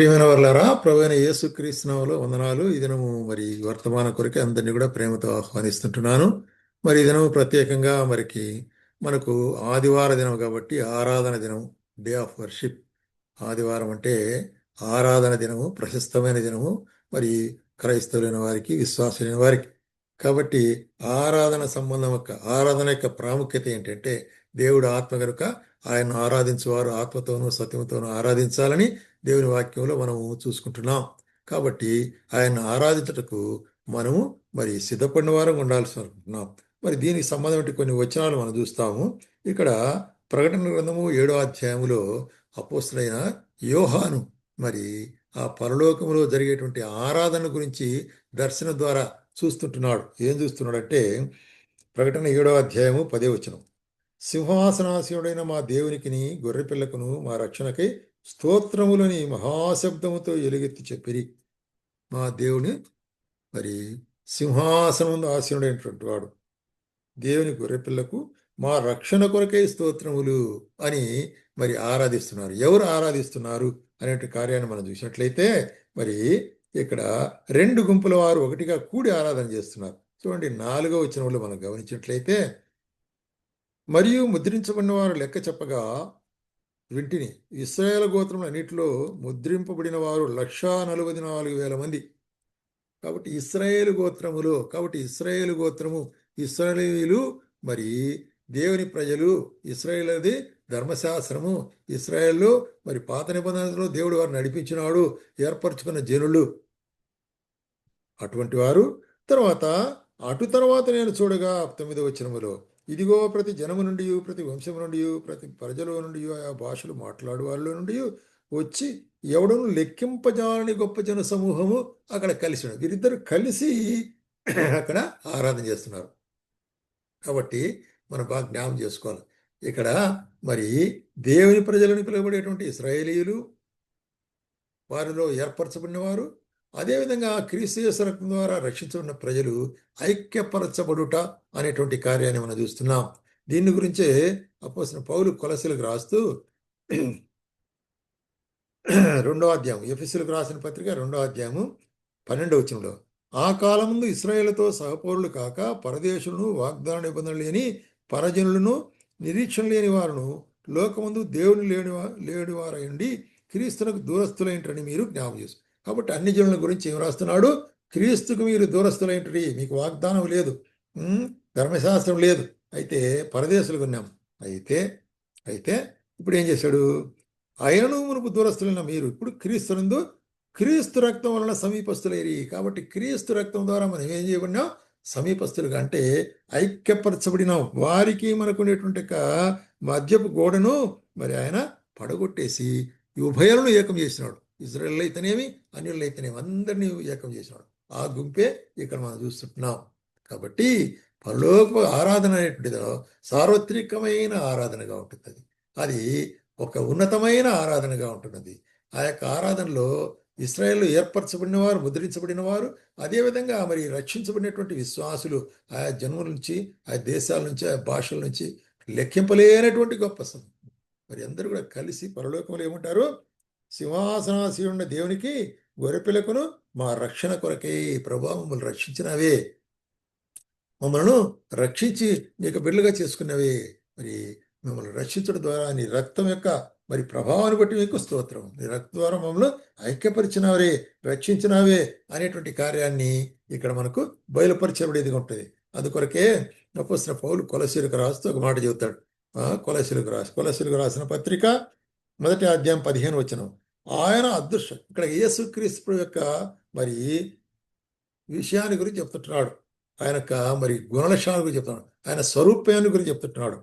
ప్రియమైన వర్లారా ప్రవీణ యేసుక్రీస్తునామలో వందనాలు. ఈ దినము మరి వర్తమాన కొరకు అందరినీ కూడా ప్రేమతో ఆహ్వానిస్తుంటున్నాను. మరి ఈ దినము ప్రత్యేకంగా మరికి మనకు ఆదివార దినం కాబట్టి ఆరాధన దినం డే ఆఫ్ వర్షిప్. ఆదివారం అంటే ఆరాధన దినము ప్రశస్తమైన దినము. మరి క్రైస్తవులైన వారికి విశ్వాసులైన వారికి. కాబట్టి ఆరాధన సంబంధం యొక్క ఆరాధన యొక్క ప్రాముఖ్యత ఏంటంటే దేవుడు ఆత్మ కనుక ఆయన ఆరాధించేవారు ఆత్మతోనూ సత్యంతోనూ ఆరాధించాలని దేవుని వాక్యంలో మనము చూసుకుంటున్నాం. కాబట్టి ఆయన ఆరాధించటకు మనము మరి సిద్ధపడిన వారం ఉండాల్సి అనుకుంటున్నాం మరి దీనికి సంబంధమైన కొన్ని వచనాలు మనం చూస్తాము. ఇక్కడ ప్రకటన గ్రంథము ఏడో అధ్యాయంలో అపోస్తులైన యోహాను మరి ఆ పరలోకములో జరిగేటువంటి ఆరాధన గురించి దర్శనం ద్వారా చూస్తుంటున్నాడు. ఏం చూస్తున్నాడంటే ప్రకటన ఏడో అధ్యాయము పదే వచనం. సింహాసనాశీనుడైన మా దేవునికిని గొర్రెపిల్లకును మా రక్షణకై స్తోత్రములని మహాశబ్దముతో ఎలుగెత్తి చెప్పిరి. మా దేవుని మరి సింహాసనం ఆసీనుడైనటువంటి వాడు. దేవుని గొర్రెపిల్లకు మా రక్షణ కొరకై స్తోత్రములు అని మరి ఆరాధిస్తున్నారు. ఎవరు ఆరాధిస్తున్నారు అనేటి కార్యాన్ని మనం చూసినట్లయితే మరి ఇక్కడ రెండు గుంపుల వారు ఒకటిగా కూడి ఆరాధన చేస్తున్నారు. చూడండి నాలుగో వచ్చిన వాళ్ళు మనం గమనించినట్లయితే మరియు ముద్రించబడిన వారు లెక్క చెప్పగా వింటిని ఇస్రాయేల్ గోత్రం అన్నిటిలో ముద్రింపబడిన వారు లక్షా నలభై నాలుగు వేల మంది. కాబట్టి ఇస్రాయేల్ గోత్రములో కాబట్టి ఇస్రాయేల్ గోత్రము ఇస్రాయేలీలు మరి దేవుని ప్రజలు ఇస్రాయేల్ది ధర్మశాస్త్రము. ఇస్రాయేల్లో మరి పాత నిబంధనలో దేవుడు వారు నడిపించినాడు ఏర్పరచుకున్న జనులు. అటువంటి వారు. తర్వాత అటు తర్వాత నేను చూడగా తొమ్మిదో వచ్చినములో ఇదిగో ప్రతి జనము నుండి ప్రతి వంశము నుండి ప్రతి ప్రజల నుండి ఆయా భాషలు మాట్లాడు వాళ్ళ నుండి వచ్చి ఎవడను లెక్కింపజాలని గొప్ప జన సమూహము అక్కడ కలిసి ఉన్నారు వీరిద్దరు కలిసి అక్కడ ఆరాధన చేస్తున్నారు. కాబట్టి మనం బాగా జ్ఞాపం చేసుకోవాలి. ఇక్కడ మరి దేవుని ప్రజలను పిలువబడేటువంటి ఇస్రాయేలీలు వారిలో ఏర్పరచబడిన వారు అదేవిధంగా క్రీస్తు రక్తం ద్వారా రక్షించబడిన ప్రజలు ఐక్యపరచబడుట అనేటువంటి కార్యాన్ని మనం చూస్తున్నాం. దీని గురించే అప్పసిన పౌలు కొలసలకు రాస్తూ రెండో అధ్యాయం ఎఫ్ఎస్లకు రాసిన పత్రిక రెండో అధ్యాయము పన్నెండో వచనంలో ఆ కాలముందు ఇస్రాయేల్తో సహపౌరులు కాక పరదేశులను వాగ్దాన నిబంధనలు లేని పరజనులను నిరీక్షణ లేని వారును లోకముందు దేవుని లేని లేని క్రీస్తునకు క్రీస్తులకు దూరస్తులైంటని మీరు జ్ఞాపం చేస్తారు కాబట్టి అన్ని జనుల గురించి ఏం రాస్తున్నాడు? క్రీస్తుకు మీరు దూరస్తులైంటి మీకు వాగ్దానం లేదు. ధర్మశాస్త్రం లేదు. అయితే పరదేశులు కొన్నాం అయితే అయితే ఇప్పుడు ఏం చేశాడు? అయను మునుపు దూరస్తులైన మీరు ఇప్పుడు క్రీస్తునందు క్రీస్తు రక్తం వలన సమీపస్తులేరి. కాబట్టి క్రీస్తు రక్తం ద్వారా మనం ఏం చేయబడినాం? సమీపస్తులుగా అంటే ఐక్యపరచబడిన. వారికి మనకు ఉండేటువంటి మద్యపు గోడను మరి ఆయన పడగొట్టేసి ఉభయలను ఏకం చేసినాడు. ఇజ్రాయల్ అయితేనేమి అన్యులు అయితేనేమి అందరినీ ఏకం చేసినాడు. ఆ గుంపే ఇక్కడ మనం చూస్తుంటున్నాం కాబట్టి పరలోక ఆరాధన అనేటువంటిదో సార్వత్రికమైన ఆరాధనగా ఉంటుంది అది ఒక ఉన్నతమైన ఆరాధనగా ఉంటున్నది. ఆ యొక్క ఆరాధనలో ఇస్రాయేల్ ఏర్పరచబడిన వారు ముద్రించబడిన వారు అదేవిధంగా మరి రక్షించబడినటువంటి విశ్వాసులు ఆయా జన్మల నుంచి ఆ దేశాల నుంచి ఆ భాషల నుంచి లెక్కింపలేనటువంటి గొప్ప మరి అందరూ కూడా కలిసి పరలోకంలో ఏమంటారు? సింహాసనాశీయున్న దేవునికి గొర్రెపిల్లకును మా రక్షణ కొరకే ప్రభా మమ్మల్ని రక్షించినవే. మమ్మల్ని రక్షించి నీకు బిడ్డలుగా చేసుకున్నవే. మరి మిమ్మల్ని రక్షించడం ద్వారా నీ రక్తం యొక్క మరి ప్రభావాన్ని బట్టి మీకు స్తోత్రం. నీ రక్తం ద్వారా మమ్మల్ని ఐక్యపరిచినవరే రక్షించినవే అనేటువంటి కార్యాన్ని ఇక్కడ మనకు బయలుపరచబడేదిగా ఉంటుంది. అందుకొరకే నపోసిన పౌలు కొలసీలకు రాస్తూ ఒక మాట చెబుతాడు. కొలసీలకు రాసి కొలసీలకు రాసిన పత్రిక మొదటి అధ్యాయం పదిహేను వచ్చినాం ఆయన అదృష్టం. ఇక్కడ యేసుక్రీస్తు యొక్క మరి విషయాన్ని గురించి చెప్తుంటున్నాడు. ఆయన మరి గుణలక్షణాల గురించి చెప్తున్నాడు. ఆయన స్వరూపాన్ని గురించి చెప్తుంటున్నాడు.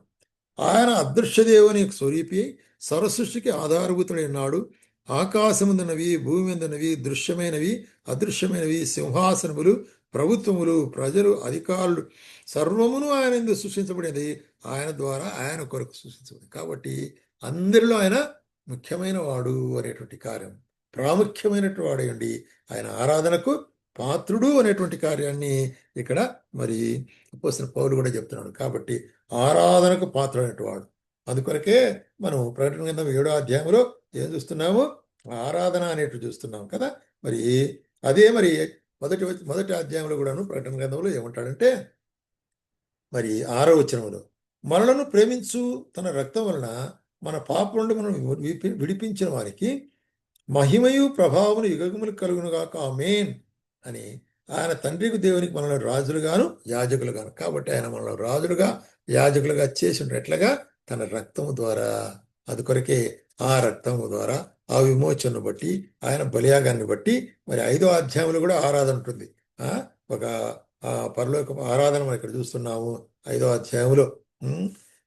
ఆయన అదృశ్య దేవుని స్వరూపి సర్వసృష్టికి ఆధారభూతుడైనాడు ఆకాశముందున్నవి భూమి ఉందినవి దృశ్యమైనవి అదృశ్యమైనవి సింహాసనములు ప్రభుత్వములు ప్రజలు అధికారులు సర్వమును ఆయన ఎందుకు సృష్టించబడినది. ఆయన ద్వారా ఆయన కొరకు సృష్టించబడింది. కాబట్టి అందరిలో ఆయన ముఖ్యమైన వాడు అనేటువంటి కార్యం. ప్రాముఖ్యమైనటువంటి వాడేయండి ఆయన ఆరాధనకు పాత్రుడు అనేటువంటి కార్యాన్ని ఇక్కడ మరి పోసిన పౌరులు కూడా చెప్తున్నాడు. కాబట్టి ఆరాధనకు పాత్రుడైనటువంటి వాడు. అందుకొరకే మనం ప్రకటన కింద ఏడో అధ్యాయంలో ఏం చూస్తున్నాము? ఆరాధన అనేటివి చూస్తున్నాం కదా. మరి అదే మరి మొదటి మొదటి అధ్యాయంలో కూడాను ప్రకటన గ్రంథంలో ఏమంటాడంటే మరి ఆరో వచనంలో మనలను ప్రేమించు తన రక్తం వలన మన పాప నుండి మనం విడిపించిన వారికి మహిమయు ప్రభావములు యుగములు కలుగునుగాక. ఆమెన్ అని ఆయన తండ్రికి దేవునికి మనల్ని రాజులుగాను యాజకులుగాను. కాబట్టి ఆయన మనల్ని రాజులుగా యాజకులుగా చేసినట్లుగా తన రక్తము ద్వారా. అది కొరకే ఆ రక్తము ద్వారా ఆ విమోచనను బట్టి ఆయన బలియాగాన్ని బట్టి మరి ఐదో అధ్యాయంలో కూడా ఆరాధన ఉంటుంది. ఒక పరలోక ఆరాధన మనం ఇక్కడ చూస్తున్నాము ఐదో అధ్యాయంలో.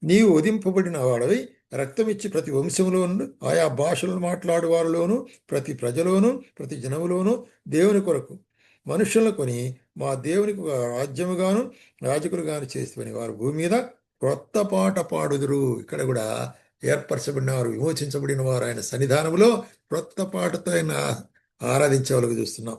నీవు ఉదింపబడిన వాడవి రక్తం ఇచ్చి ప్రతి వంశంలోను ఆయా భాషలను మాట్లాడు వారిలోను ప్రతి ప్రజలోను ప్రతి జనములోను దేవుని కొరకు మనుషులను కొని మా దేవునికి ఒక రాజ్యముగాను రాజకులుగాను చేస్తుని వారు భూమి మీద క్రొత్త పాట పాడుదురు. ఇక్కడ కూడా ఏర్పరచబడిన వారు విమోచించబడిన వారు ఆయన సన్నిధానంలో క్రొత్త పాటతో ఆయన ఆరాధించే వాళ్ళగా చూస్తున్నాం.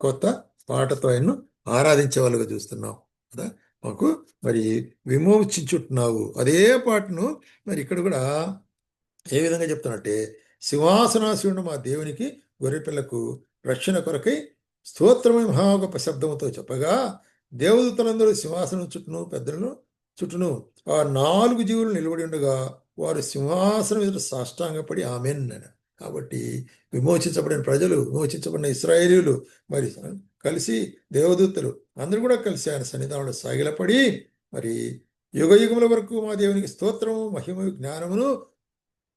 కొత్త పాటతో ఆయన్ను ఆరాధించే వాళ్ళగా చూస్తున్నాం కదా. మాకు మరి విమోచించుంటున్నావు. అదే పాటను మరి ఇక్కడ కూడా ఏ విధంగా చెప్తున్నట్టే సింహాసనాశుడు మా దేవునికి గొర్రెపిల్లకు రక్షణ కొరకై స్తోత్రమే మహా గొప్ప శబ్దముతో చెప్పగా దేవదూతలందరూ సింహాసనం చుట్టూను పెద్దలను చుట్టూను ఆ నాలుగు జీవులు నిలబడి ఉండగా వారు సింహాసనం మీద సాష్టాంగపడి ఆమెన్ కాబట్టి విమోచించబడిన ప్రజలు విమోచించబడిన ఇస్రాయేలీలు మరి కలిసి దేవదూతలు అందరూ కూడా కలిసి ఆయన సన్నిధానంలో సాగిలపడి మరి యుగ యుగముల వరకు మా దేవునికి స్తోత్రము మహిమ జ్ఞానమును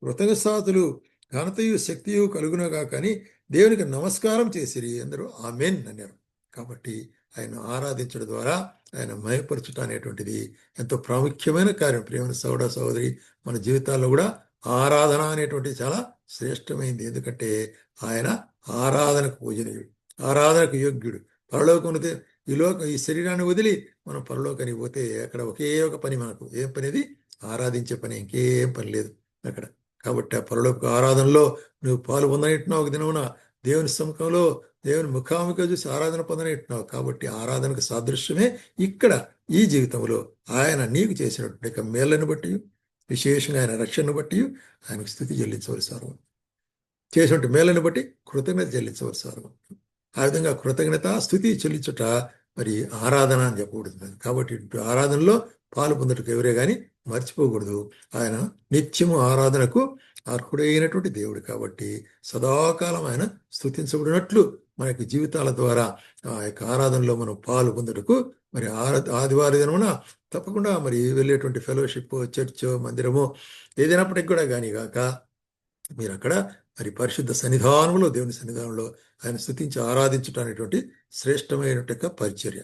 కృతజ్ఞతాతులు ఘనతయు శక్తియు కలుగునగా కానీ దేవునికి నమస్కారం చేసిరి అందరూ ఆమెన్ అన్నారు. కాబట్టి ఆయన ఆరాధించడం ద్వారా ఆయన మయపరచుట అనేటువంటిది ఎంతో ప్రాముఖ్యమైన కార్యం. ప్రేమ సోదర సహోదరి మన జీవితాల్లో కూడా ఆరాధన అనేటువంటిది చాలా శ్రేష్టమైంది. ఎందుకంటే ఆయన ఆరాధనకు పూజనీయుడు. ఆరాధనకు యోగ్యుడు. పరలోకమునకు ఈ లోక ఈ శరీరాన్ని వదిలి మనం పరలోకానికి పోతే అక్కడ ఒకే ఒక పని మనకు. ఏం పనిది ఆరాధించే పని. ఇంకేం పని లేదు అక్కడ. కాబట్టి ఆ పరలోక ఆరాధనలో నువ్వు పాలు పొందనిట్టున్నావు ఒక దినమున. దేవుని సముఖంలో దేవుని ముఖాముఖి చూసి ఆరాధన పొందనిట్టున్నావు. కాబట్టి ఆరాధనకు సాదృశ్యమే ఇక్కడ ఈ జీవితంలో. ఆయన నీకు చేసినటువంటి యొక్క మేళ్ళను బట్టి విశేషంగా ఆయన రక్షణను బట్టి ఆయనకు స్థుతి చెల్లించవలసి వారు. చేసినటువంటి మేళ్ళను బట్టి కృతజ్ఞత చెల్లించవలసి వారు. ఆ విధంగా కృతజ్ఞత స్థుతి చెల్లించుట మరి ఆరాధన అని చెప్పకూడదు. కాబట్టి ఆరాధనలో పాలు పొందుటకు ఎవరే కానీ మర్చిపోకూడదు. ఆయన నిత్యము ఆరాధనకు అర్హుడైనటువంటి దేవుడు కాబట్టి సదాకాలం ఆయన స్థుతించబడినట్లు మనకి జీవితాల ద్వారా ఆ యొక్క ఆరాధనలో మనం పాలు పొందుటకు మరి ఆరా ఆదివారి దినమున తప్పకుండా మరి వెళ్ళేటువంటి ఫెలోషిప్ చర్చ్ మందిరము ఏదైనప్పటికి కూడా కానీ కాక మీరు అక్కడ మరి పరిశుద్ధ సన్నిధానంలో దేవుని సన్నిధానంలో ఆయన స్థుతించి ఆరాధించడం అనేటువంటి శ్రేష్టమైనటువంటి పరిచర్య.